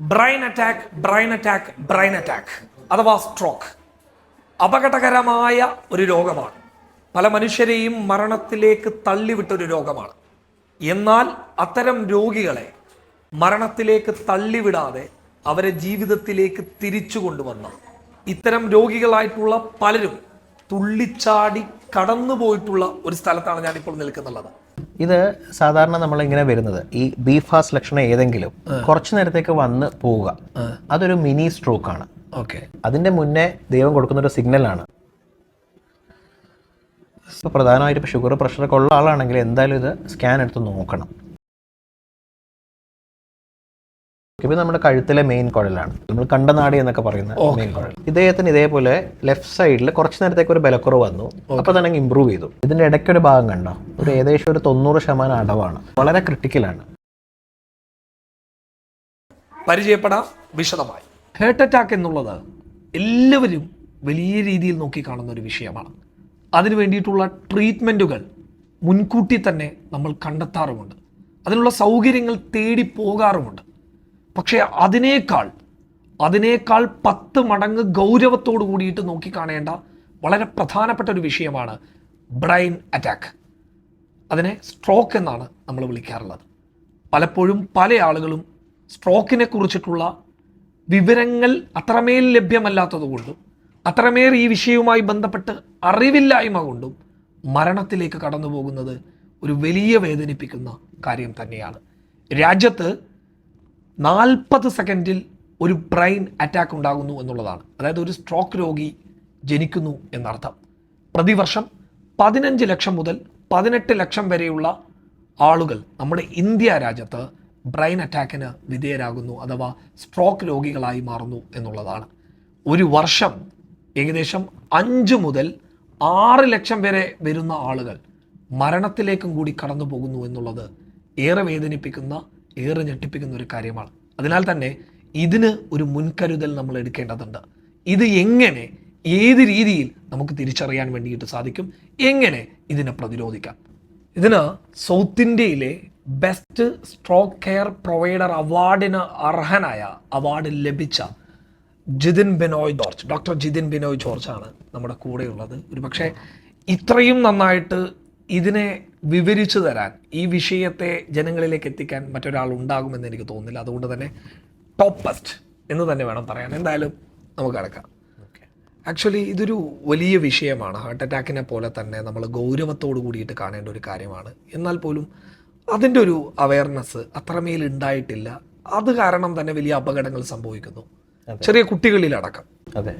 Brain attack brain attack brain attack അഥവാ stroke അപകടകരമായ ഒരു രോഗമാണ്. പല മനുഷ്യരെയും മരണത്തിലേക്ക് തള്ളിവിട്ടൊരു രോഗമാണ്. എന്നാൽ അത്തരം രോഗികളെ മരണത്തിലേക്ക് തള്ളിവിടാതെ അവരെ ജീവിതത്തിലേക്ക് തിരിച്ചു കൊണ്ടുവന്ന ഇത്തരം രോഗികളായിട്ടുള്ള പലരും തുള്ളിച്ചാടി കടന്നുപോയിട്ടുള്ള ഒരു സ്ഥലത്താണ് ഞാനിപ്പോൾ നിൽക്കുന്നുള്ളത്. ഇത് സാധാരണ നമ്മൾ ഇങ്ങനെ വരുന്നത്. ഈ ബി ഫാസ്റ്റ് ലക്ഷണം ഏതെങ്കിലും കുറച്ചു നേരത്തേക്ക് വന്ന് പോവുക. അതൊരു മിനി സ്ട്രോക്ക് ആണ്. ഓക്കെ. അതിന്റെ മുന്നേ ദൈവം കൊടുക്കുന്ന ഒരു സിഗ്നലാണ് ഇപ്പോൾ പ്രധാനമായിട്ട് ഇപ്പോൾ ഷുഗർ പ്രഷറൊക്കെ ഉള്ള ആളാണെങ്കിൽ എന്തായാലും ഇത് സ്കാൻ എടുത്ത് നോക്കണം. ഇപ്പം നമ്മുടെ കഴുത്തിലെ മെയിൻ കുഴലാണ്. നമ്മൾ കണ്ടനാടി എന്നൊക്കെ പറയുന്ന മെയിൻ കുഴൽ. ഇദ്ദേഹത്തിന് ഇതേപോലെ ലെഫ്റ്റ് സൈഡിൽ കുറച്ച് നേരത്തേക്ക് ഒരു ബലക്കുറവ് വന്നു. അപ്പോൾ തന്നെ ഇമ്പ്രൂവ് ചെയ്തു. ഇതിന്റെ ഇടയ്ക്കൊരു ഭാഗം കണ്ടോ? ഒരു ഏകദേശം ഒരു തൊണ്ണൂറ് ശതമാനം അടവാണ്. വളരെ ക്രിട്ടിക്കലാണ് പരിചയപ്പെടാം വിശദമായി. ഹേർട്ട് അറ്റാക്ക് എന്നുള്ളത് എല്ലാവരും വലിയ രീതിയിൽ നോക്കി കാണുന്ന ഒരു വിഷയമാണ്. അതിനു വേണ്ടിയിട്ടുള്ള ട്രീറ്റ്മെന്റുകൾ മുൻകൂട്ടി തന്നെ നമ്മൾ കണ്ടെത്താറുമുണ്ട്. അതിനുള്ള സൗകര്യങ്ങൾ തേടി പോകാറുമുണ്ട്. പക്ഷേ അതിനേക്കാൾ അതിനേക്കാൾ പത്ത് മടങ്ങ് ഗൗരവത്തോടു കൂടിയിട്ട് നോക്കിക്കാണേണ്ട വളരെ പ്രധാനപ്പെട്ട ഒരു വിഷയമാണ് ബ്രെയിൻ അറ്റാക്ക്. അതിനെ സ്ട്രോക്ക് എന്നാണ് നമ്മൾ വിളിക്കാറുള്ളത്. പലപ്പോഴും പല ആളുകളും സ്ട്രോക്കിനെ കുറിച്ചിട്ടുള്ള വിവരങ്ങൾ അത്രമേൽ ലഭ്യമല്ലാത്തതുകൊണ്ടും അത്രമേൽ ഈ വിഷയവുമായി ബന്ധപ്പെട്ട് അറിവില്ലായ്മ കൊണ്ടും മരണത്തിലേക്ക് കടന്നു പോകുന്നത് ഒരു വലിയ വേദനിപ്പിക്കുന്ന കാര്യം തന്നെയാണ്. രാജ്യത്ത് നാൽപ്പത് സെക്കൻഡിൽ ഒരു ബ്രെയിൻ അറ്റാക്ക് ഉണ്ടാകുന്നു എന്നുള്ളതാണ്. അതായത് ഒരു സ്ട്രോക്ക് രോഗി ജനിക്കുന്നു എന്നർത്ഥം. പ്രതിവർഷം പതിനഞ്ച് ലക്ഷം മുതൽ പതിനെട്ട് ലക്ഷം വരെയുള്ള ആളുകൾ നമ്മുടെ ഇന്ത്യ രാജ്യത്ത് ബ്രെയിൻ അറ്റാക്കിന് വിധേയരാകുന്നു അഥവാ സ്ട്രോക്ക് രോഗികളായി മാറുന്നു എന്നുള്ളതാണ്. ഒരു വർഷം ഏകദേശം അഞ്ച് മുതൽ ആറ് ലക്ഷം വരെ വരുന്ന ആളുകൾ മരണത്തിലേക്കും കൂടി കടന്നു പോകുന്നു എന്നുള്ളത് ഏറെ വേദനിപ്പിക്കുന്ന ഏറെ ഞെട്ടിപ്പിക്കുന്ന ഒരു കാര്യമാണ്. അതിനാൽ തന്നെ ഇതിന് ഒരു മുൻകരുതൽ നമ്മൾ എടുക്കേണ്ടതുണ്ട്. ഇത് എങ്ങനെ ഏത് രീതിയിൽ നമുക്ക് തിരിച്ചറിയാൻ വേണ്ടിയിട്ട് സാധിക്കും എങ്ങനെ ഇതിനെ പ്രതിരോധിക്കാം. ഇതിന് സൗത്ത് ഇന്ത്യയിലെ ബെസ്റ്റ് സ്ട്രോക്ക് കെയർ പ്രൊവൈഡർ അവാർഡിന് അർഹനായ അവാർഡ് ലഭിച്ച Jithin Binoy George. Doctor Jithin Binoy George ആണ് നമ്മുടെ കൂടെയുള്ളത്. ഒരു പക്ഷേ ഇത്രയും നന്നായിട്ട് ഇതിനെ വിവരിച്ചു തരാൻ ഈ വിഷയത്തെ ജനങ്ങളിലേക്ക് എത്തിക്കാൻ മറ്റൊരാൾ ഉണ്ടാകുമെന്ന് എനിക്ക് തോന്നുന്നില്ല. അതുകൊണ്ട് തന്നെ ടോപ്പസ്റ്റ് എന്ന് തന്നെ വേണം പറയാൻ. എന്തായാലും നമുക്ക് കിടക്കാം ആക്ച്വലി ഇതൊരു വലിയ വിഷയമാണ്. ഹാർട്ട് അറ്റാക്കിനെ പോലെ തന്നെ നമ്മൾ ഗൗരവത്തോട് കൂടിയിട്ട് കാണേണ്ട ഒരു കാര്യമാണ്. എന്നാൽ പോലും അതിന്റെ ഒരു അവയർനെസ് അത്രമേൽ ഉണ്ടായിട്ടില്ല. അത് കാരണം തന്നെ വലിയ അപകടങ്ങൾ സംഭവിക്കുന്നു. ചെറിയ കുട്ടികളിലടക്കം അതെ.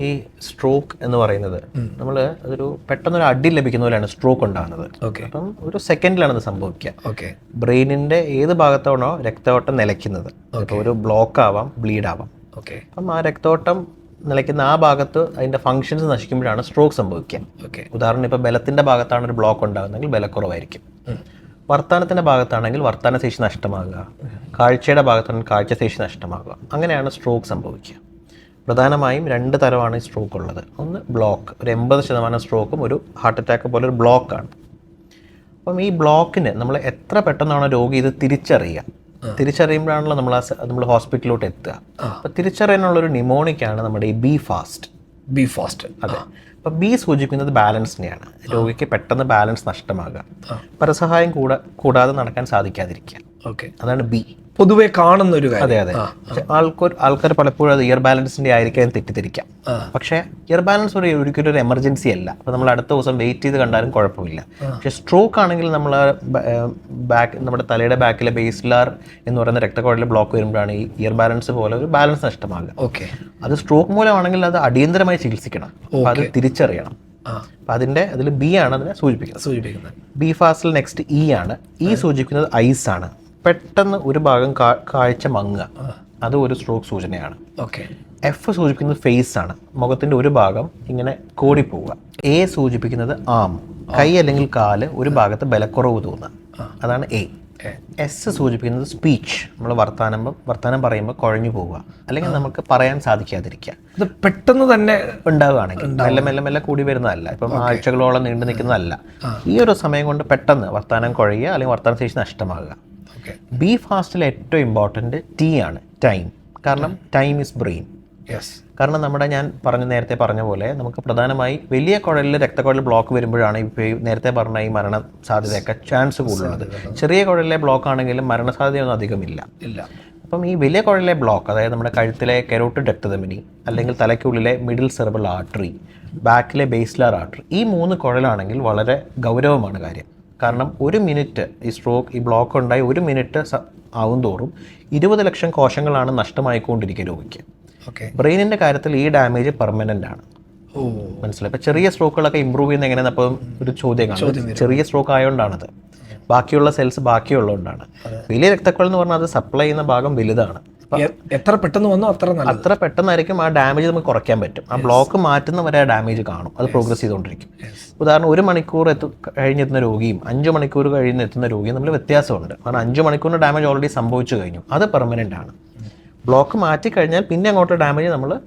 ഈ സ്ട്രോക്ക് എന്ന് പറയുന്നത് നമ്മൾ അതൊരു പെട്ടെന്നൊരു അടി ലഭിക്കുന്ന പോലെയാണ് സ്ട്രോക്ക് ഉണ്ടാകുന്നത്. ഓക്കെ. അപ്പം ഒരു സെക്കൻഡിലാണ് അത് സംഭവിക്കുക. ഓക്കെ. ബ്രെയിനിന്റെ ഏത് ഭാഗത്താണോ രക്തയോട്ടം നിലയ്ക്കുന്നത്. ഒരു ബ്ലോക്ക് ആവാം ബ്ലീഡ് ആവാം. ഓക്കെ. അപ്പം ആ രക്തയോട്ടം നിലയ്ക്കുന്ന ആ ഭാഗത്ത് അതിന്റെ ഫങ്ഷൻസ് നശിക്കുമ്പോഴാണ് സ്ട്രോക്ക് സംഭവിക്കുക. ഓക്കെ. ഉദാഹരണം ഇപ്പോൾ ബലത്തിന്റെ ഭാഗത്താണ് ഒരു ബ്ലോക്ക് ഉണ്ടാകുന്നതെങ്കിൽ ബലക്കുറവായിരിക്കും. വർത്താനത്തിന്റെ ഭാഗത്താണെങ്കിൽ വർത്താനശേഷി നഷ്ടമാകുക. കാഴ്ചയുടെ ഭാഗത്താണെങ്കിൽ കാഴ്ചശേഷി നഷ്ടമാകുക. അങ്ങനെയാണ് സ്ട്രോക്ക് സംഭവിക്കുക. പ്രധാനമായും രണ്ട് തരമാണ് ഈ സ്ട്രോക്ക് ഉള്ളത്. ഒന്ന് ബ്ലോക്ക് ഒരു എൺപത് ശതമാനം സ്ട്രോക്കും ഒരു ഹാർട്ട് അറ്റാക്ക് പോലെ ഒരു ബ്ലോക്കാണ് അപ്പം ഈ ബ്ലോക്കിന് നമ്മൾ എത്ര പെട്ടെന്നാണ് രോഗി ഇത് തിരിച്ചറിയുക. തിരിച്ചറിയുമ്പോഴാണല്ലോ നമ്മൾ ആ നമ്മൾ ഹോസ്പിറ്റലിലോട്ട് എത്തുക. അപ്പം തിരിച്ചറിയാനുള്ളൊരു നിമോണിക്കാണ് നമ്മുടെ ഈ ബി ഫാസ്റ്റ് ബി ഫാസ്റ്റ് അതെ. അപ്പം ബി സൂചിപ്പിക്കുന്നത് ബാലൻസിനെയാണ് രോഗിക്ക് പെട്ടെന്ന് ബാലൻസ് നഷ്ടമാകുക. പരസഹായം കൂടാ കൂടാതെ നടക്കാൻ സാധിക്കാതിരിക്കുക. ഓക്കെ. അതാണ് ബി പൊതുവെ കാണുന്ന ഒരു കാര്യം. അതെ അതെ. ആൾക്കാർ ആൾക്കാർ പലപ്പോഴും അത് ഇയർ ബാലൻസിന്റെ ആയിരിക്കാൻ തെറ്റിദ്ധരിക്കാം. പക്ഷേ ഇയർ ബാലൻസ് ഒരു ഒരിക്കലും ഒരു എമർജൻസി അല്ല. അപ്പോൾ നമ്മൾ അടുത്ത ദിവസം വെയിറ്റ് ചെയ്ത് കണ്ടാലും കുഴപ്പമില്ല. പക്ഷെ സ്ട്രോക്ക് ആണെങ്കിൽ നമ്മൾ ബാക്ക് നമ്മുടെ തലയുടെ ബാക്കിലെ ബേസ്ലാർ എന്ന് പറയുന്ന രക്തക്കുഴലിൽ ബ്ലോക്ക് വരുമ്പോഴാണ് ഈ ഇയർ ബാലൻസ് പോലെ ഒരു ബാലൻസ് നഷ്ടമാകുക. ഓക്കെ. അത് സ്ട്രോക്ക് മൂലമാണെങ്കിൽ അത് അടിയന്തരമായി ചികിത്സിക്കണം. അത് തിരിച്ചറിയണം. അപ്പൊ അതിന്റെ അതിന്റെ അതിൽ ബി ആണ് അതിനെ സൂചിപ്പിക്കുന്നത്. സൂചിപ്പിക്കുന്നത് ബി ഫാസ്റ്റിൽ നെക്സ്റ്റ് ഇ ആണ്. ഇ സൂചിപ്പിക്കുന്നത് ഐസ് ആണ്. പെട്ടെന്ന് ഒരു ഭാഗം കാഴ്ച മങ്ങുക. അത് ഒരു സ്ട്രോക്ക് സൂചനയാണ്. ഓക്കെ. എഫ് സൂചിപ്പിക്കുന്നത് ഫേസ് ആണ്. മുഖത്തിന്റെ ഒരു ഭാഗം ഇങ്ങനെ കോടിപ്പോവുക. എ സൂചിപ്പിക്കുന്നത് ആം. കൈ അല്ലെങ്കിൽ കാൽ ഒരു ഭാഗത്ത് ബലക്കുറവ് തോന്നുക. അതാണ് എ എസ് സൂചിപ്പിക്കുന്നത് സ്പീച്ച് നമ്മൾ വർത്താനം വർത്താനം പറയുമ്പോൾ കുഴഞ്ഞു പോവുക. അല്ലെങ്കിൽ നമുക്ക് പറയാൻ സാധിക്കാതിരിക്കുക. ഇത് പെട്ടെന്ന് തന്നെ ഉണ്ടാവുകയാണെങ്കിൽ മെല്ലെ മെല്ലെ മെല്ലെ കൂടി വരുന്നതല്ല. ഇപ്പം ആഴ്ചകളോളം നീണ്ടു നിൽക്കുന്നതല്ല. ഈ ഒരു സമയം കൊണ്ട് പെട്ടെന്ന് വർത്താനം കുഴയുക അല്ലെങ്കിൽ വർത്താന ശേഷി നഷ്ടമാകുക. ബി ഫാസ്റ്റിൽ ഏറ്റവും ഇമ്പോർട്ടന്റ് ടി ആണ് ടൈം കാരണം ടൈം ഇസ് ബ്രെയിൻ യെസ് കാരണം നമ്മുടെ ഞാൻ പറഞ്ഞ നേരത്തെ പറഞ്ഞ പോലെ നമുക്ക് പ്രധാനമായി വലിയ കുഴലിൽ രക്തക്കുഴൽ ബ്ലോക്ക് വരുമ്പോഴാണ് ഇപ്പോൾ ഈ നേരത്തെ പറഞ്ഞ ഈ മരണ സാധ്യതയൊക്കെ ചാൻസ് കൂടുതലുള്ളത് ചെറിയ കുഴലിലെ ബ്ലോക്ക് ആണെങ്കിലും മരണസാധ്യതയൊന്നും അധികമില്ല. ഇല്ല. അപ്പം ഈ വലിയ കുഴലിലെ ബ്ലോക്ക് അതായത് നമ്മുടെ കഴുത്തിലെ കെരോട്ട് രക്തധമനി അല്ലെങ്കിൽ തലയ്ക്കുള്ളിലെ മിഡിൽ സെർബൽ ആർട്ടറി ബാക്കിലെ ബേസ്ലാർ ആർട്ടറി ഈ മൂന്ന് കുഴലാണെങ്കിൽ വളരെ ഗൗരവമാണ് കാര്യം. കാരണം ഒരു മിനിറ്റ് ഈ സ്ട്രോക്ക് ഈ ബ്ലോക്ക് ഉണ്ടായി ഒരു മിനിറ്റ് ആവും തോറും ഇരുപത് ലക്ഷം കോശങ്ങളാണ് നഷ്ടമായിക്കൊണ്ടിരിക്കുക രോഗിക്ക്. ഓക്കെ ബ്രെയിനിന്റെ കാര്യത്തിൽ ഈ ഡാമേജ് പെർമനന്റ് ആണ്. മനസ്സിലായി? ഇപ്പം ചെറിയ സ്ട്രോക്കുകളൊക്കെ ഇമ്പ്രൂവ് ചെയ്യുന്ന എങ്ങനെയാണ് അപ്പം ഒരു ചോദ്യം കാണും. ചെറിയ സ്ട്രോക്ക് ആയതുകൊണ്ടാണത് ബാക്കിയുള്ള സെൽസ് ബാക്കിയുള്ളതുകൊണ്ടാണ്. വലിയ രക്തക്കുഴൽ എന്ന് പറഞ്ഞാൽ അത് സപ്ലൈ ചെയ്യുന്ന ഭാഗം വലുതാണ്. എത്ര പെട്ടെന്ന് വന്നോ അത്ര നല്ലത്. അത്ര പെട്ടെന്നായിരിക്കും ആ ഡാമേജ് നമുക്ക് കുറയ്ക്കാൻ പറ്റും. ആ ബ്ലോക്ക് മാറ്റുന്ന വരെ ആ ഡാമേജ് കാണും. അത് പ്രോഗ്രസ് ചെയ്തുകൊണ്ടിരിക്കും. ഉദാഹരണം ഒരു മണിക്കൂർ എത്തു കഴിഞ്ഞെത്തുന്ന രോഗിയും അഞ്ച് മണിക്കൂർ കഴിഞ്ഞ് എത്തുന്ന രോഗിയും തമ്മിൽ വ്യത്യാസമുണ്ട്. കാരണം അഞ്ച് മണിക്കൂറിന് ഡാമേജ് ഓൾറെഡി സംഭവിച്ചു കഴിഞ്ഞു. അത് പെർമനന്റ് ആണ്. ബ്ലോക്ക് മാറ്റി കഴിഞ്ഞാൽ പിന്നെ അങ്ങോട്ട് ഡാമേജ് നമ്മൾ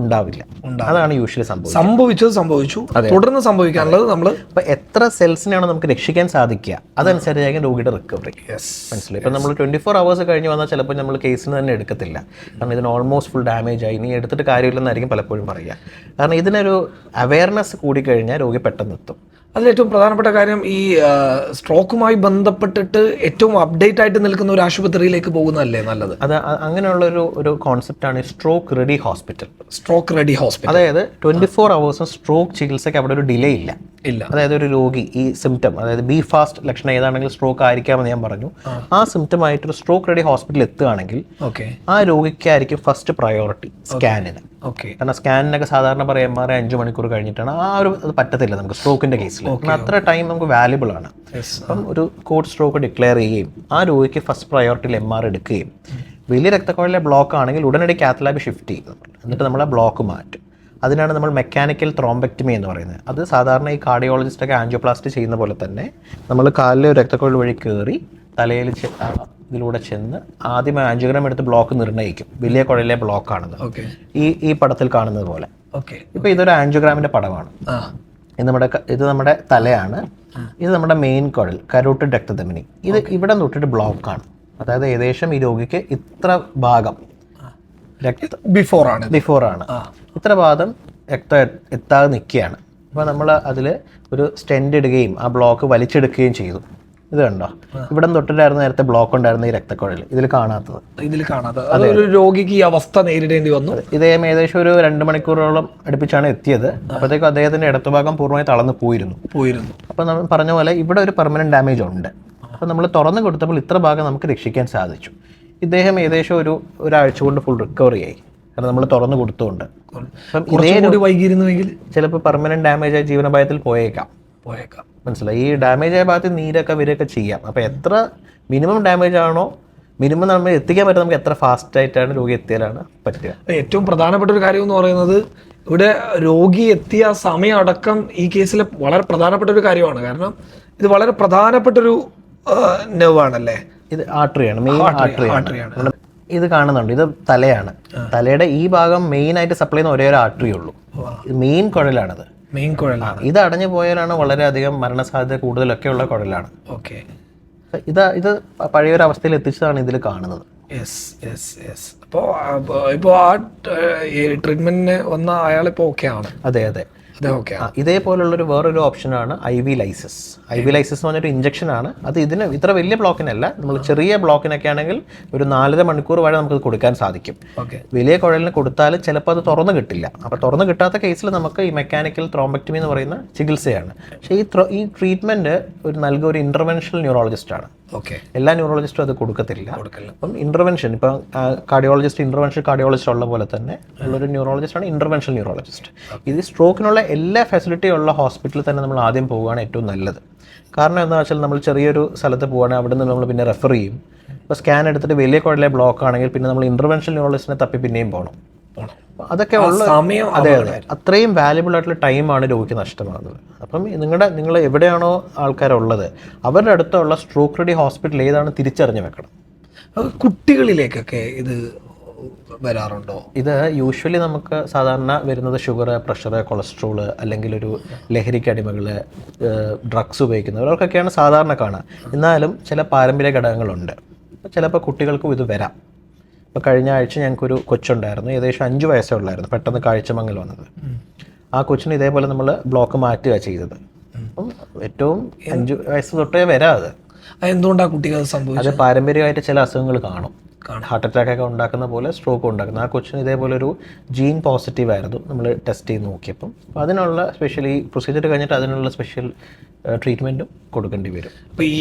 ഉണ്ടാവില്ല. അതാണ് യൂഷ്വലി സംഭവം സംഭവിച്ചത് സംഭവിച്ചു. തുടർന്ന് സംഭവിക്കാനുള്ളത് നമ്മൾ ഇപ്പൊ എത്ര സെൽസിനാണ് നമുക്ക് രക്ഷിക്കാൻ സാധിക്കുക? അതനുസരിച്ചായിരിക്കും രോഗിയുടെ റിക്കവറി മനസ്സിലായി? ഇപ്പൊ നമ്മൾ ട്വന്റി ഫോർ അവേഴ്സ് കഴിഞ്ഞ് വന്നാൽ ചിലപ്പോൾ നമ്മൾ കേസിന് തന്നെ എടുക്കത്തില്ല. കാരണം ഇതിന് ഓൾമോസ്റ്റ് ഫുൾ ഡാമേജ് ആയി. നീ എടുത്തിട്ട് കാര്യമില്ലെന്നായിരിക്കും പലപ്പോഴും പറയുക. കാരണം ഇതിനൊരു അവയർനെസ് കൂടിക്കഴിഞ്ഞാൽ രോഗി പെട്ടെന്ന് എത്തും അതിൽ ഏറ്റവും പ്രധാനപ്പെട്ട കാര്യം ഈ സ്ട്രോക്കുമായി ബന്ധപ്പെട്ടിട്ട് ഏറ്റവും അപ്ഡേറ്റ് ആയിട്ട് നിൽക്കുന്ന ഒരു ആശുപത്രിയിലേക്ക് പോകുന്നതല്ലേ നല്ലത്? അത് അങ്ങനെയുള്ള ഒരു ഒരു കോൺസെപ്റ്റാണ് stroke ready hospital stroke ready hospital അതായത് ട്വന്റി ഫോർ അവേഴ്സും സ്ട്രോക്ക് ചികിത്സയ്ക്ക് അവിടെ ഒരു ഡിലേ ഇല്ല. ഇല്ല. അതായത് ഒരു രോഗി ഈ സിംറ്റം അതായത് ബി ഫാസ്റ്റ് ലക്ഷണം ഏതാണെങ്കിൽ സ്ട്രോക്ക് ആയിരിക്കാമെന്ന് ഞാൻ പറഞ്ഞു. ആ. സിംറ്റം ആയിട്ട് ഒരു സ്ട്രോക്ക് റെഡി ഹോസ്പിറ്റലിൽ എത്തുകയാണെങ്കിൽ ഓക്കെ. ആ രോഗിക്കായിരിക്കും ഫസ്റ്റ് പ്രയോറിറ്റി സ്കാനിന് ഓക്കെ. കാരണം സ്കാനിനൊക്കെ സാധാരണ പറയാം എം ആർ ഐ അഞ്ച് മണിക്കൂർ കഴിഞ്ഞിട്ടാണ്. ആ ഒരു അത് പറ്റത്തില്ല നമുക്ക് സ്ട്രോക്കിന്റെ കേസിൽ കാരണം അത്ര ടൈം നമുക്ക് വാല്യുബിൾ ആണ്. അപ്പം ഒരു കോഡ് സ്ട്രോക്ക് ഡിക്ലെയർ ചെയ്യുകയും ആ രോഗിക്ക് ഫസ്റ്റ് പ്രയോറിറ്റിയിൽ എം ആർ എടുക്കുകയും വലിയ രക്തക്കുഴലിലെ ബ്ലോക്ക് ആണെങ്കിൽ ഉടനടി കാത്ത് ലാബ് ഷിഫ്റ്റ് ചെയ്യും. എന്നിട്ട് നമ്മളെ ബ്ലോക്ക് മാറ്റും. അതിനാണ് നമ്മൾ മെക്കാനിക്കൽ ത്രോംബക്ടമി എന്ന് പറയുന്നത്. അത് സാധാരണ ഈ കാർഡിയോളജിസ്റ്റൊക്കെ ആൻജിയോപ്ലാസ്റ്റ് ചെയ്യുന്ന പോലെ തന്നെ നമ്മൾ കാലിലെ രക്തക്കൊഴിൽ വഴി കയറി തലയിൽ ഇതിലൂടെ ചെന്ന് ആദ്യം ആൻജിയോഗ്രാം എടുത്ത് ബ്ലോക്ക് നിർണയിക്കും. വലിയ കുഴലിലെ ബ്ലോക്കാണത് ഓക്കെ ഈ ഈ പടത്തിൽ കാണുന്നത് പോലെ. ഓക്കെ ഇപ്പോൾ ഇതൊരു ആൻജിയോഗ്രാമിന്റെ പടമാണ്. ഇത് നമ്മുടെ ഇത് നമ്മുടെ തലയാണ്. ഇത് നമ്മുടെ മെയിൻ കുഴൽ കരോട്ട് രക്തധമനി. ഇത് ഇവിടെ തൊട്ടിട്ട് ബ്ലോക്കാണ് അതായത് ഏകദേശം ഈ രോഗിക്ക് ഇത്ര ഭാഗം രക്ത ബിഫോർ ആണ് ഇത്. എത്ത എത്താതെ നിൽക്കുകയാണ്. അപ്പോൾ നമ്മൾ അതിൽ ഒരു സ്റ്റെൻഡ് ഇടുകയും ആ ബ്ലോക്ക് വലിച്ചെടുക്കുകയും ചെയ്തു. ഇത് കണ്ടോ? ഇവിടെ തൊട്ടിട്ടായിരുന്നു നേരത്തെ ബ്ലോക്ക് ഉണ്ടായിരുന്ന ഈ രക്തക്കുഴൽ ഇതിൽ കാണാത്തത്. ഇതിൽ കാണാത്തത്. അതൊരു രോഗിക്ക് ഈ അവസ്ഥ നേരിടേണ്ടി വന്നു. ഇദ്ദേഹം ഏകദേശം ഒരു രണ്ട് മണിക്കൂറോളം അടുപ്പിച്ചാണ് എത്തിയത്. അപ്പോഴത്തേക്കും അദ്ദേഹത്തിന്റെ ഇടത്തുഭാഗം പൂർണമായി തളർന്നു പോയിരുന്നു. പോയിരുന്നു. അപ്പോൾ നമ്മൾ പറഞ്ഞ പോലെ ഇവിടെ ഒരു പെർമനന്റ് ഡാമേജ് ഉണ്ട്. അപ്പോൾ നമ്മൾ തുറന്നു കൊടുത്തപ്പോൾ ഇത്ര ഭാഗം നമുക്ക് രക്ഷിക്കാൻ സാധിച്ചു. ഇദ്ദേഹം ഏകദേശം ഒരു ഒരാഴ്ച കൊണ്ട് ഫുൾ റിക്കവറി ആയി. കാരണം നമ്മൾ തുറന്നു കൊടുത്തുകൊണ്ട്. ഇതേ വൈകിയിരുന്നുവെങ്കിൽ ചിലപ്പോൾ പെർമനന്റ് ഡാമേജ് ആയി ജീവനപായത്തിൽ പോയേക്കാം. പോയേക്കാം. മനസ്സിലായി? ഈ ഡാമേജ് ആയ ഭാഗത്ത് നീരൊക്കെ വരികയൊക്കെ ചെയ്യാം. അപ്പോൾ എത്ര മിനിമം ഡാമേജ് ആണോ? മിനിമം നമ്മൾ എത്തിക്കാൻ പറ്റും നമുക്ക് എത്ര ഫാസ്റ്റ് ആയിട്ടാണ് രോഗി എത്തിയാലാണ് പറ്റുക. ഏറ്റവും പ്രധാനപ്പെട്ട ഒരു കാര്യം എന്ന് പറയുന്നത് ഇവിടെ രോഗി എത്തിയ സമയം അടക്കം ഈ കേസിൽ വളരെ പ്രധാനപ്പെട്ട ഒരു കാര്യമാണ്. കാരണം ഇത് വളരെ പ്രധാനപ്പെട്ട ഒരു നെർവാണല്ലേ ഇത് ആർട്ടറിയാണ് മെയിൻ ആർട്ടറിയാണ് ഇത് കാണുന്നുണ്ട്. ഇത് തലയാണ്. തലയുടെ ഈ ഭാഗം മെയിൻ ആയിട്ട് സപ്ലൈ ചെയ്യുന്ന ഒരേ ഒരു ആർട്ടറി ഉള്ളൂ. മെയിൻ കുഴലാണത്. മെയിൻ കുഴലാണ്. ഇത് അടഞ്ഞു പോയാലാണ് വളരെയധികം മരണസാധ്യത കൂടുതലൊക്കെ ഉള്ള കുഴലാണ്. ഓക്കെ ഇത് ഇത് പഴയൊരു അവസ്ഥയിൽ എത്തിച്ചതാണ് ഇതിൽ കാണുന്നത്. യെസ് യെസ് യെസ് അപ്പോൾ ഇപ്പോൾ ആ ട്രീറ്റ്മെന്റിന് വന്ന അയാളിപ്പോ ഓക്കെ ആണ്? അതെ അതെ. ഇതേപോലുള്ളൊരു വേറൊരു ഓപ്ഷനാണ് I V lysis I V lysis എന്ന് പറഞ്ഞൊരു ഇഞ്ചക്ഷൻ ആണ്. അത് ഇതിന് ഇത്ര വലിയ ബ്ലോക്കിനല്ല. നമ്മൾ ചെറിയ ബ്ലോക്കിനൊക്കെ ആണെങ്കിൽ ഒരു നാലര മണിക്കൂർ വരെ നമുക്ക് കൊടുക്കാൻ സാധിക്കും. ഓക്കെ വലിയ കുഴലിന് കൊടുത്താൽ ചിലപ്പോൾ അത് തുറന്നു കിട്ടില്ല. അപ്പോൾ തുറന്നു കിട്ടാത്ത കേസിൽ നമുക്ക് ഈ മെക്കാനിക്കൽ ത്രോംബക്ടമി എന്ന് പറയുന്ന ചികിത്സയാണ്. പക്ഷേ ഈ ഈ ട്രീറ്റ്മെന്റ് ഒരു നൽകുക ഒരു ഇന്റർവെൻഷണൽ ന്യൂറോളജിസ്റ്റാണ് ഓക്കെ എല്ലാ ന്യൂറോളജിസ്റ്റും അത് കൊടുക്കത്തില്ല. കൊടുക്കില്ല അപ്പം ഇന്റർവെൻഷൻ ഇപ്പം കാർഡിയോളജിസ്റ്റ് ഇന്റർവെൻഷൻ കാർഡിയോളജിസ്റ്റ് ഉള്ള പോലെ തന്നെ ഉള്ളൊരു ന്യൂറോളജിസ്റ്റാണ് ഇന്റർവെൻഷൻ ന്യൂറോളജിസ്റ്റ് ഇത് സ്ട്രോക്കിനുള്ള എല്ലാ ഫെസിലിറ്റിയും ഉള്ള ഹോസ്പിറ്റലിൽ തന്നെ നമ്മൾ ആദ്യം പോവുകയാണ് ഏറ്റവും നല്ലത്. കാരണം എന്താ വെച്ചാൽ നമ്മൾ ചെറിയൊരു സ്ഥലത്ത് പോവുകയാണെങ്കിൽ അവിടെ നിന്ന് നമ്മൾ പിന്നെ റെഫർ ചെയ്യും. ഇപ്പോൾ സ്കാൻ എടുത്തിട്ട് വലിയ കുഴലെ ബ്ലോക്ക് ആണെങ്കിൽ പിന്നെ നമ്മൾ ഇന്റർവെൻഷൻ ന്യൂറോളജിസ്റ്റിനെ തപ്പി പിന്നെയും പോകണം അതൊക്കെ ഉള്ള സമയം അതെ അതെ. അത്രയും വാല്യുബിൾ ആയിട്ടുള്ള ടൈമാണ് രോഗിക്ക് നഷ്ടമാകുന്നത്. അപ്പം നിങ്ങളുടെ നിങ്ങൾ എവിടെയാണോ ആൾക്കാരുള്ളത് അവരുടെ അടുത്തുള്ള സ്ട്രോക്ക് റെഡി ഹോസ്പിറ്റൽ ഏതാണ് തിരിച്ചറിഞ്ഞു വെക്കണം? അത് കുട്ടികളിലേക്കൊക്കെ ഇത് വരാറുണ്ടോ? ഇത് യൂഷ്വലി നമുക്ക് സാധാരണ വരുന്നത് ഷുഗർ പ്രഷർ കൊളസ്ട്രോൾ അല്ലെങ്കിൽ ഒരു ലഹരിക്ക് അടിമകൾ ഡ്രഗ്സ് ഉപയോഗിക്കുന്നവർ അവർക്കൊക്കെയാണ് സാധാരണ കാണുക. എന്നാലും ചില പാരമ്പര്യ ഘടകങ്ങളുണ്ട്. ചിലപ്പോൾ കുട്ടികൾക്കും ഇത് വരാം. ഇപ്പോൾ കഴിഞ്ഞ ആഴ്ച ഞങ്ങൾക്കൊരു കൊച്ചുണ്ടായിരുന്നു ഏകദേശം അഞ്ച് വയസ്സേ ഉള്ളായിരുന്നു പെട്ടെന്ന് കാഴ്ചമങ്ങൽ വന്നത്. ആ കൊച്ചിന് ഇതേപോലെ നമ്മൾ ബ്ലോക്ക് മാറ്റുക ചെയ്തത്. അപ്പം ഏറ്റവും അഞ്ച് വയസ്സ് തൊട്ടേ വരാതെ എന്തുകൊണ്ടാണ് കുട്ടിക്ക് അത് സംഭവിച്ചത്? അത് പാരമ്പര്യമായിട്ട് ചില അസുഖങ്ങൾ കാണും. ഹാർട്ട് അറ്റാക്ക് ഒക്കെ ഉണ്ടാക്കുന്ന പോലെ സ്ട്രോക്ക് ഉണ്ടാക്കുന്ന. ആ കൊച്ചിന് ഇതേപോലെ ഒരു ജീൻ പോസിറ്റീവ് ആയിരുന്നു. നമ്മൾ ടെസ്റ്റ് ചെയ്ത് നോക്കിയപ്പം. അപ്പോൾ അതിനുള്ള സ്പെഷ്യലി ഈ പ്രൊസീജിയർ കഴിഞ്ഞിട്ട് അതിനുള്ള സ്പെഷ്യൽ ട്രീറ്റ്മെന്റും കൊടുക്കേണ്ടി വരും. അപ്പോൾ ഈ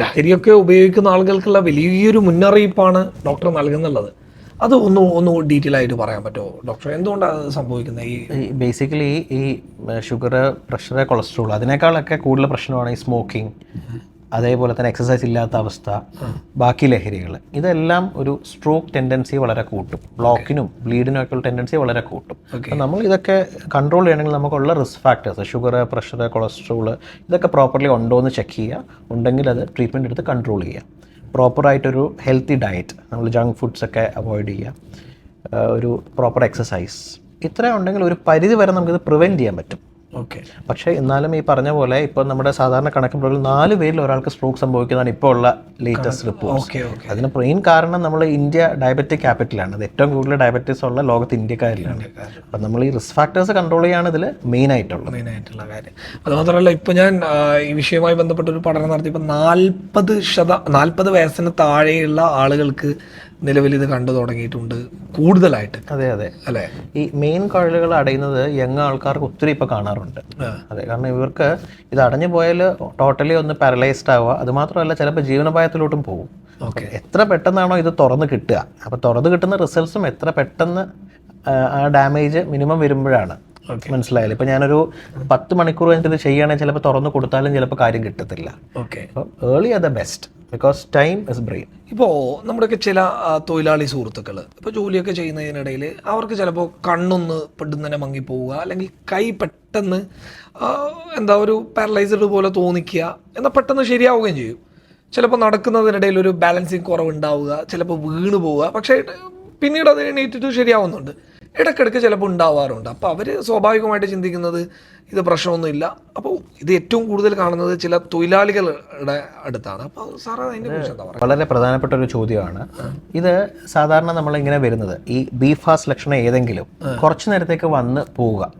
ലഹരിയൊക്കെ ഉപയോഗിക്കുന്ന ആളുകൾക്കുള്ള വലിയൊരു മുന്നറിയിപ്പാണ് ഡോക്ടർ നൽകുന്നുള്ളത്. അത് ഒന്ന് ഒന്ന് ഡീറ്റെയിൽ ആയിട്ട് പറയാൻ പറ്റുമോ ഡോക്ടർ എന്തുകൊണ്ടാണ് സംഭവിക്കുന്നത്? ഈ ബേസിക്കലി ഈ ഷുഗർ പ്രഷർ കൊളസ്ട്രോൾ അതിനേക്കാളൊക്കെ കൂടുതൽ പ്രശ്നമാണ് ഈ സ്മോക്കിംഗ് അതേപോലെ തന്നെ എക്സസൈസ് ഇല്ലാത്ത അവസ്ഥ ബാക്കി ലഹരികൾ ഇതെല്ലാം ഒരു സ്ട്രോക്ക് ടെൻഡൻസി വളരെ കൂട്ടും. ബ്ലോക്കിനും ബ്ലീഡിനും ഒക്കെ ഉള്ള ടെൻഡൻസി വളരെ കൂട്ടും. അപ്പം നമ്മൾ ഇതൊക്കെ കൺട്രോൾ ചെയ്യണമെങ്കിൽ നമുക്കുള്ള risk factors sugar pressure cholesterol ഇതൊക്കെ പ്രോപ്പർലി ഉണ്ടോ എന്ന് ചെക്ക് ചെയ്യുക. ഉണ്ടെങ്കിൽ അത് ട്രീറ്റ്മെന്റ് എടുത്ത് കൺട്രോൾ ചെയ്യുക. പ്രോപ്പറായിട്ടൊരു ഹെൽത്തി ഡയറ്റ് നമ്മൾ ജങ്ക് ഫുഡ്സ് ഒക്കെ അവോയ്ഡ് ചെയ്യുക. ഒരു പ്രോപ്പർ എക്സസൈസ് ഇത്രയും ഉണ്ടെങ്കിൽ ഒരു പരിധി വരെ നമുക്കിത് പ്രിവെന്റ് ചെയ്യാൻ പറ്റും. ഓക്കെ. പക്ഷേ എന്നാലും ഈ പറഞ്ഞ പോലെ ഇപ്പോൾ നമ്മുടെ സാധാരണ കണക്കുമ്പോഴും നാല് പേരിൽ ഒരാൾക്ക് സ്ട്രോക്ക് സംഭവിക്കുന്നതാണ് ഇപ്പോൾ ഉള്ള ലേറ്റസ്റ്റ് റിപ്പോർട്ട് ഓക്കെ ഓക്കെ. അതിന് മെയിൻ കാരണം നമ്മൾ ഇന്ത്യ ഡയബറ്റിക് ക്യാപിറ്റലാണ് അത് ഏറ്റവും കൂടുതൽ ഡയബറ്റീസ് ഉള്ള ലോകത്ത് ഇന്ത്യക്കാരിലാണ്. അപ്പം നമ്മൾ ഈ റിസ്ക് ഫാക്ടേഴ്സ് കൺട്രോൾ ചെയ്യാണ് ഇതിൽ മെയിൻ ആയിട്ടുള്ളത്. മെയിൻ ആയിട്ടുള്ള കാര്യം. അത് മാത്രമല്ല ഇപ്പൊ ഞാൻ ഈ വിഷയവുമായി ബന്ധപ്പെട്ട ഒരു പഠനം നടത്തിയപ്പോൾ നാൽപ്പത് ശത നാൽപ്പത് വയസ്സിന് താഴെയുള്ള ആളുകൾക്ക് നിലവിൽ ഇത് കണ്ടു തുടങ്ങിയിട്ടുണ്ട് കൂടുതലായിട്ട്. അതെ അതെ. അല്ലെ? ഈ മെയിൻ കുഴലുകൾ അടയുന്നത് യങ് ആൾക്കാർക്ക് ഒത്തിരി ഇപ്പൊ കാണാറുണ്ട്. അതെ കാരണം ഇവർക്ക് ഇത് അടഞ്ഞു പോയാൽ ടോട്ടലി ഒന്ന് പാരലൈസ്ഡ് ആവുക. അത് മാത്രമല്ല ചിലപ്പോൾ ജീവനപായത്തിലോട്ടും പോകും. ഓക്കെ. എത്ര പെട്ടെന്നാണോ ഇത് തുറന്ന് കിട്ടുക. അപ്പോൾ തുറന്ന് കിട്ടുന്ന റിസൾട്ട്സും എത്ര പെട്ടെന്ന് ആ, ഡാമേജ് മിനിമം വരുമ്പോഴാണ്. മനസ്സിലായാലും ഇപ്പൊ ഞാനൊരു പത്ത് മണിക്കൂർ കഴിഞ്ഞിട്ട് ഇത് ചെയ്യുകയാണെങ്കിൽ ചിലപ്പോൾ തുറന്ന് കൊടുത്താലും ചിലപ്പോൾ കാര്യം കിട്ടത്തില്ല. ഓക്കെ. അപ്പോൾ early are the best because time is brain ഇപ്പോൾ നമ്മുടെയൊക്കെ ചില തൊഴിലാളി സുഹൃത്തുക്കൾ ഇപ്പോൾ ജോലിയൊക്കെ ചെയ്യുന്നതിനിടയിൽ അവർക്ക് ചിലപ്പോൾ കണ്ണൊന്ന് പെട്ടെന്ന് തന്നെ മങ്ങിപ്പോവുക അല്ലെങ്കിൽ കൈ പെട്ടെന്ന് എന്താ ഒരു പാരലൈസ്ഡ് പോലെ തോന്നിക്കുക എന്നാൽ പെട്ടെന്ന് ശരിയാവുകയും ചെയ്യും. ചിലപ്പോൾ നടക്കുന്നതിനിടയിൽ ഒരു ബാലൻസിങ് കുറവുണ്ടാവുക ചിലപ്പോൾ വീണ് പോവുക പക്ഷേ പിന്നീട് അത് എണീറ്റിട്ട് ശരിയാവുന്നുണ്ട്. ഇടയ്ക്കിടയ്ക്ക് ചിലപ്പോൾ ഉണ്ടാവാറുണ്ട്. അപ്പോൾ അവർ സ്വാഭാവികമായിട്ട് ചിന്തിക്കുന്നത് ഇത് പ്രശ്നമൊന്നുമില്ല. അപ്പോൾ ഇത് ഏറ്റവും കൂടുതൽ കാണുന്നത് ചില തൊഴിലാളികളുടെ അടുത്താണ്. അപ്പോൾ സാറ് അതിനെ കുറിച്ച് എന്താ പറയുക? വളരെ പ്രധാനപ്പെട്ട ഒരു ചോദ്യമാണ്. ഇത് സാധാരണ നമ്മൾ ഇങ്ങനെ വരുന്നത്. ഈ ബി ഫാസ്റ്റ് ലക്ഷണം ഏതെങ്കിലും കുറച്ച് നേരത്തേക്ക് വന്ന് പോവുക.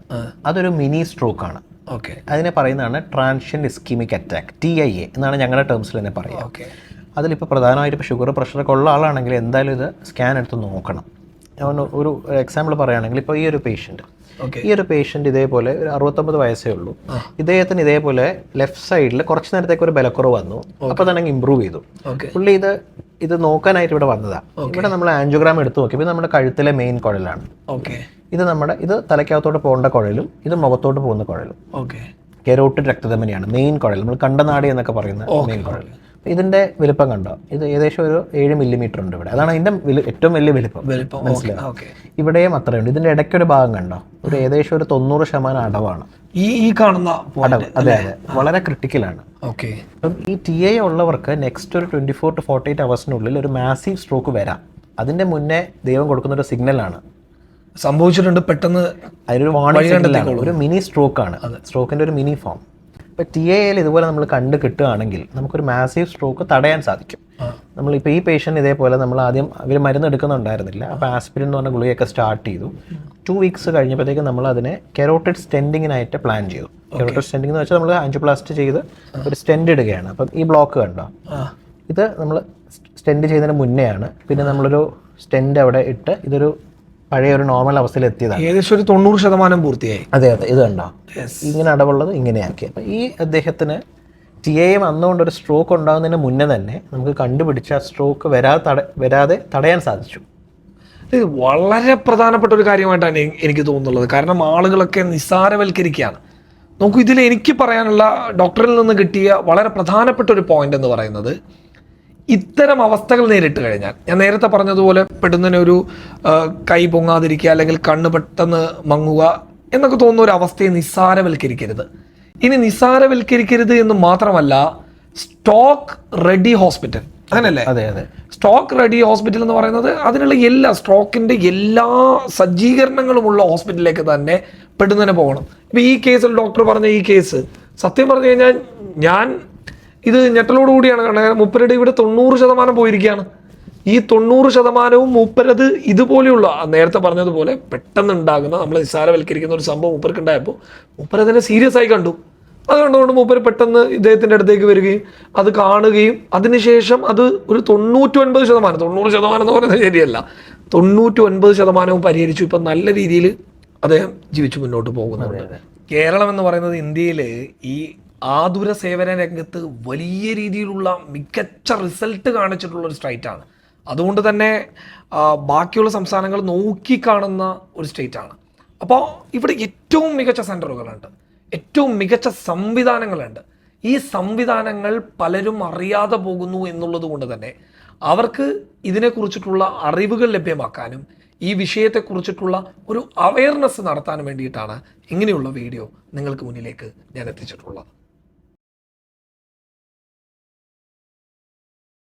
അതൊരു മിനി സ്ട്രോക്ക് ആണ്. ഓക്കെ. അതിനെ പറയുന്നതാണ് transient ischemic attack T I A എന്നാണ് ഞങ്ങളുടെ ടേംസിൽ തന്നെ പറയുക. ഓക്കെ. അതിലിപ്പോൾ പ്രധാനമായിട്ട് ഇപ്പോൾ ഷുഗർ പ്രഷറൊക്കെ ഉള്ള ആളാണെങ്കിൽ എന്തായാലും ഇത് സ്കാൻ എടുത്ത് നോക്കണം. ഞാൻ ഒരു എക്സാമ്പിൾ പറയുകയാണെങ്കിൽ ഇപ്പോൾ ഈ ഒരു പേഷ്യന്റ് ഈ ഒരു പേഷ്യന്റ് ഇതേപോലെ ഒരു അറുപത്തൊമ്പത് വയസ്സേ ഉള്ളൂ. ഇദ്ദേഹത്തിന് ഇതേപോലെ ലെഫ്റ്റ് സൈഡിൽ കുറച്ച് നേരത്തേക്ക് ഒരു ബലക്കുറവ് വന്നു. അപ്പോൾ തന്നെ ഇമ്പ്രൂവ് ചെയ്തു. പുള്ളി ഇത് ഇത് നോക്കാനായിട്ട് ഇവിടെ വന്നതാണ് ഇവിടെ നമ്മൾ ആൻജിയോഗ്രാം എടുത്ത് നോക്കിയപ്പോൾ ഇപ്പോൾ നമ്മുടെ കഴുത്തിലെ മെയിൻ കുഴലാണ്. ഓക്കെ ഇത് നമ്മുടെ ഇത് തലയ്ക്കകത്തോട്ട് പോകേണ്ട കുഴലും ഇത് മുഖത്തോട്ട് പോകുന്ന കുഴലും. ഓക്കെ കെരോട്ടിഡ് രക്തധമനിയാണ് മെയിൻ കുഴൽ. നമ്മൾ കണ്ടനാടി എന്നൊക്കെ പറയുന്ന മെയിൻ കുഴൽ. ഇതിന്റെ വലിപ്പം കണ്ടോ? ഇത് ഏകദേശം ഒരു ഏഴ് മില്ലിമീറ്റർ ഉണ്ട് ഇവിടെ. അതാണ് ഇതിന്റെ ഏറ്റവും വലിയ വലിപ്പം. ഓക്കെ ഇവിടെയും അത്രയുണ്ട് ഇതിന്റെ ഇടയ്ക്കൊരു ഭാഗം കണ്ടോ? ഒരു ഏകദേശം ഒരു തൊണ്ണൂറ് ശതമാനം അടവാണ്. ഈ ഈ കാണുന്ന അടവ്. അതെ അതെ. വളരെ ക്രിട്ടിക്കലാണ് ഓക്കെ. അപ്പം ഈ ടി എ ഉള്ളവർക്ക് നെക്സ്റ്റ് ഒരു twenty four to forty eight അവേഴ്സിനുള്ളിൽ ഒരു മാസീവ് സ്ട്രോക്ക് വരാം. അതിന്റെ മുന്നേ ദൈവം കൊടുക്കുന്ന ഒരു സിഗ്നലാണ് സംഭവിച്ചിട്ടുണ്ട് പെട്ടെന്ന് അതിനൊരു വാണിംഗ് സിഗ്നലാണ് ഒരു മിനി സ്ട്രോക്ക് ആണ്. സ്ട്രോക്കിന്റെ ഒരു മിനി ഫോം ഇപ്പൊ ടി എയിൽ ഇതുപോലെ നമ്മൾ കണ്ട് കിട്ടുകയാണെങ്കിൽ നമുക്കൊരു മാസീവ് സ്ട്രോക്ക് തടയാൻ സാധിക്കും. നമ്മളിപ്പോൾ ഈ പേഷ്യന്റ് ഇതേപോലെ നമ്മൾ ആദ്യം അവർ മരുന്ന് എടുക്കുന്നുണ്ടായിരുന്നില്ല. അപ്പോൾ ആസ്പിരിൻ എന്ന് പറഞ്ഞ ഗുളികയൊക്കെ സ്റ്റാർട്ട് ചെയ്തു. ടു വീക്സ് കഴിഞ്ഞപ്പോഴത്തേക്കും നമ്മൾ അതിനെ കെറോട്ടിഡ് സ്റ്റെൻഡിങ്ങിനായിട്ട് പ്ലാൻ ചെയ്തു. കെറോട്ടിഡ് സ്റ്റെൻഡിങ് എന്ന് വെച്ചാൽ നമ്മൾ ആൻജിയോപ്ലാസ്റ്റ് ചെയ്ത് ഒരു സ്റ്റെൻഡ് ഇടുകയാണ്. അപ്പം ഈ ബ്ലോക്ക് കണ്ടോ? ഇത് നമ്മൾ സ്റ്റെൻഡ് ചെയ്യുന്നതിന് മുന്നെയാണ്. പിന്നെ നമ്മളൊരു സ്റ്റെൻഡ് അവിടെ ഇട്ട് ഇതൊരു പഴയ ഒരു നോർമൽ അവസ്ഥയിൽ എത്തിയതാണ് ഏകദേശം ഒരു തൊണ്ണൂറ് ശതമാനം പൂർത്തിയായി. അതെ അതെ ഇത് കണ്ടോ? ഇങ്ങനെ അടവുള്ളത് ഇങ്ങനെയാക്കി. അപ്പം ഈ അദ്ദേഹത്തിന് ടി എ എം വന്നുകൊണ്ട് ഒരു സ്ട്രോക്ക് ഉണ്ടാകുന്നതിന് മുന്നേ തന്നെ നമുക്ക് കണ്ടുപിടിച്ച ആ സ്ട്രോക്ക് വരാതെ തട വരാതെ തടയാൻ സാധിച്ചു. ഇത് വളരെ പ്രധാനപ്പെട്ട ഒരു കാര്യമായിട്ടാണ് എനിക്ക് തോന്നുന്നുള്ളത് കാരണം ആളുകളൊക്കെ നിസ്സാരവൽക്കരിക്കുകയാണ്. നോക്കൂ ഇതിൽ എനിക്ക് പറയാനുള്ള ഡോക്ടറിൽ നിന്ന് കിട്ടിയ വളരെ പ്രധാനപ്പെട്ട ഒരു പോയിന്റ് എന്ന് പറയുന്നത് ഇത്തരം അവസ്ഥകൾ നേരിട്ട് കഴിഞ്ഞാൽ. ഞാൻ നേരത്തെ പറഞ്ഞതുപോലെ പെടുന്നതിന് ഒരു കൈ പൊങ്ങാതിരിക്കുക അല്ലെങ്കിൽ കണ്ണ് പെട്ടെന്ന് മങ്ങുക എന്നൊക്കെ തോന്നുന്ന ഒരു അവസ്ഥയെ നിസ്സാരവൽക്കരിക്കരുത്. ഇനി നിസ്സാരവൽക്കരിക്കരുത് എന്ന് മാത്രമല്ല സ്റ്റോക്ക് റെഡി ഹോസ്പിറ്റൽ. അങ്ങനല്ലേ? അതെ അതെ. സ്റ്റോക്ക് റെഡി ഹോസ്പിറ്റൽ എന്ന് പറയുന്നത് അതിനുള്ള എല്ലാ സ്ട്രോക്കിന്റെ എല്ലാ സജ്ജീകരണങ്ങളുമുള്ള ഹോസ്പിറ്റലിലേക്ക് തന്നെ പെട്ടെന്ന് പോകണം. ഇപ്പൊ ഈ കേസിൽ ഡോക്ടർ പറഞ്ഞ ഈ കേസ് സത്യം പറഞ്ഞു കഴിഞ്ഞാൽ ഞാൻ ഇത് ഞെട്ടലോട് കൂടിയാണ് കാരണം മുപ്പരുടെ ഇവിടെ തൊണ്ണൂറ് ശതമാനം പോയിരിക്കുകയാണ്. ഈ തൊണ്ണൂറ് ശതമാനവും മൂപ്പരത് ഇതുപോലെയുള്ള നേരത്തെ പറഞ്ഞതുപോലെ പെട്ടെന്ന് ഉണ്ടാകുന്ന നമ്മൾ നിസ്സാരവൽക്കരിക്കുന്ന ഒരു സംഭവം മൂപ്പർക്ക് ഉണ്ടായപ്പോൾ മൂപ്പരതിനെ സീരിയസ് ആയി കണ്ടു. അത് കണ്ടുകൊണ്ട് മൂപ്പര് പെട്ടെന്ന് ഇദ്ദേഹത്തിന്റെ അടുത്തേക്ക് വരികയും അത് കാണുകയും അതിനുശേഷം അത് ഒരു തൊണ്ണൂറ്റി ഒൻപത് ശതമാനം തൊണ്ണൂറ് ശതമാനം എന്ന് പറയുന്നത് ശരിയല്ല തൊണ്ണൂറ്റി ഒൻപത് ശതമാനവും പരിഹരിച്ചു. ഇപ്പം നല്ല രീതിയിൽ അദ്ദേഹം ജീവിച്ചു മുന്നോട്ട് പോകുന്നുണ്ട്. കേരളം എന്ന് പറയുന്നത് ഇന്ത്യയിൽ ഈ ആതുര സേവന രംഗത്ത് വലിയ രീതിയിലുള്ള മികച്ച റിസൾട്ട് കാണിച്ചിട്ടുള്ള ഒരു സ്റ്റേറ്റാണ് അതുകൊണ്ട് തന്നെ ബാക്കിയുള്ള സംസ്ഥാനങ്ങൾ നോക്കിക്കാണുന്ന ഒരു സ്റ്റേറ്റാണ് അപ്പോൾ ഇവിടെ ഏറ്റവും മികച്ച സെന്ററുകളുണ്ട് ഏറ്റവും മികച്ച സംവിധാനങ്ങളുണ്ട്. ഈ സംവിധാനങ്ങൾ പലരും അറിയാതെ പോകുന്നു എന്നുള്ളത് കൊണ്ട് തന്നെ അവർക്ക് ഇതിനെക്കുറിച്ചിട്ടുള്ള അറിവുകൾ ലഭ്യമാക്കാനും ഈ വിഷയത്തെക്കുറിച്ചിട്ടുള്ള ഒരു അവയർനെസ് നടത്താൻ വേണ്ടിയിട്ടാണ് ഇങ്ങനെയുള്ള വീഡിയോ നിങ്ങൾക്ക് മുന്നിലേക്ക് ഞാൻ എത്തിച്ചിട്ടുള്ളത്.